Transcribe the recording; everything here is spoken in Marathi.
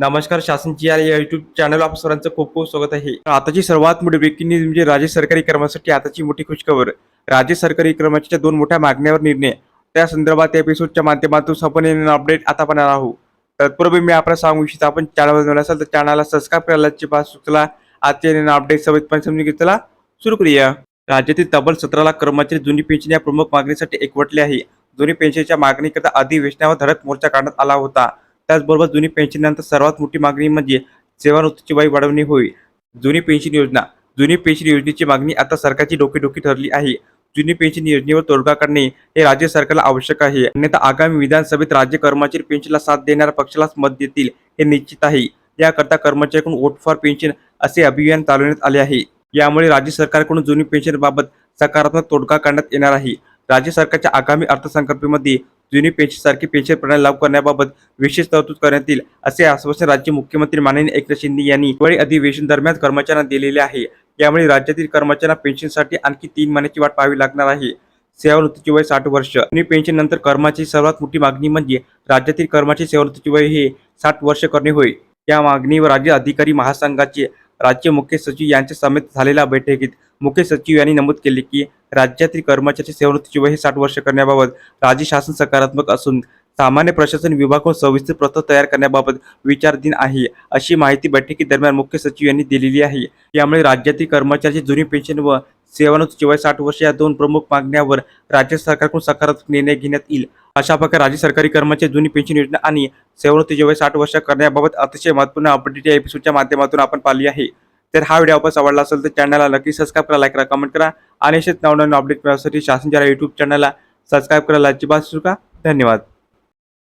नमस्कार शासनची या युट्यूब चॅनल आप सर्वांचं खूप खूप स्वागत आहे. आताची सर्वात मोठी ब्रेकिंग न्यूज म्हणजे राज्य सरकारी कर्मासाठी आताची मोठी खुशखबर. राज्य सरकारी कर्मचाऱ्याच्या दोन मोठ्या मागण्यावर निर्णय. त्या संदर्भात एपिसोडच्या माध्यमातून आपण अपडेट आता पाहणार आहोत. तत्पूर्वी मी आपल्याला सांगू इच्छितो आपण चॅनलवर नवीन असेल तर चॅनलला सबस्क्राईब करायला पास चला अपडेट सवितपणे समजून घेतला सुरू करूया. राज्यातील तब्बल सतरा लाख कर्मचारी जुनी पेन्शन या प्रमुख मागणीसाठी एकवटले आहे. जुनी पेन्शनच्या मागणीकरता अधिवेशनावर धडक मोर्चा काढण्यात आला होता. त्याचबरोबर जुनी पेन्शननंतर सर्वात मोठी मागणी म्हणजे सेवानिवृत्तीची वय वाढवणे होय. जुनी पेन्शन योजना. जुनी पेन्शन योजनेची मागणी आता सरकारची डोकेडोकी ठरली आहे. जुनी पेन्शन योजनेवर तोडगा काढणे हे राज्य सरकारला आवश्यक आहे. अन्यथा आगामी विधानसभेत राज्य कर्मचारी पेन्शनला साथ देणाऱ्या पक्षालाच मत देतील हे निश्चित आहे. याकरता कर्मचाऱ्यांकडून वोट फॉर पेन्शन असे अभियान चालवण्यात आले आहे. यामुळे राज्य सरकारकडून जुनी पेन्शनबाबत सकारात्मक तोडगा काढण्यात येणार आहे. राज्य सरकारच्या आगामी अर्थसंकल्पामध्ये जुनी पेन्शन सारखी पेन्शन प्रणाली लागू करण्याबाबत विशेष तरतूद करण्यात येईल असे आश्वासन राज्य मुख्यमंत्री माननीय एकनाथ शिंदे यांनी हिवाळी अधिवेशन दरम्यान कर्मचाऱ्यांना दिलेले आहे. यामुळे राज्यातील कर्मचाऱ्यांना पेन्शनसाठी आणखी तीन महिन्याची वाट पाहावी लागणार आहे. सेवानिवृत्तीची वय साठ वर्ष. जुनी पेन्शन नंतर कर्माची सर्वात मोठी मागणी म्हणजे राज्यातील कर्माची सेवानिवृत्तीची वय हे साठ वर्ष करणे होय. या मागणीवर राज्य अधिकारी महासंघाचे राज्य मुख्य सचिव यांच्या समेत झालेल्या बैठकीत मुख्य सचिव यांनी नमूद केले की राज्यातील कर्मचारी सेवानिवृत्तीची वय हे साठ वर्ष करण्याबाबत राज्य शासन सकारात्मक असून सामान्य प्रशासन विभागाकडून सविस्तर प्रस्ताव तयार करण्याबाबत विचारधीन आहे अशी माहिती बैठकीदरम्यान मुख्य सचिव यांनी दिलेली आहे. यामुळे राज्यातील कर्मचाऱ्यांची जुनी पेन्शन व सेवानिवृत्तीची वय साठ वर्ष या दोन प्रमुख मागण्यावर राज्य सरकारकडून सकारात्मक निर्णय घेण्यात येईल अशा प्रकारे राज्य सरकारी कर्मचारी जुनी पेन्शन योजना आणि सेवानिवृत्तीची वय साठ वर्ष करण्याबाबत अतिशय महत्त्वपूर्ण अपडेट या एपिसोडच्या माध्यमातून आपण पाहिली आहे. तर हा व्हिडिओ आपण आवडला असेल तर चॅनलला नक्की सबस्क्राईब करा लाईक करा कमेंट करा आणि असेच नवनवीन अपडेट मिळवण्यासाठी शासनच्या यूट्यूब चॅनलला सबस्क्राईब करायला अजिबात सुरू धन्यवाद.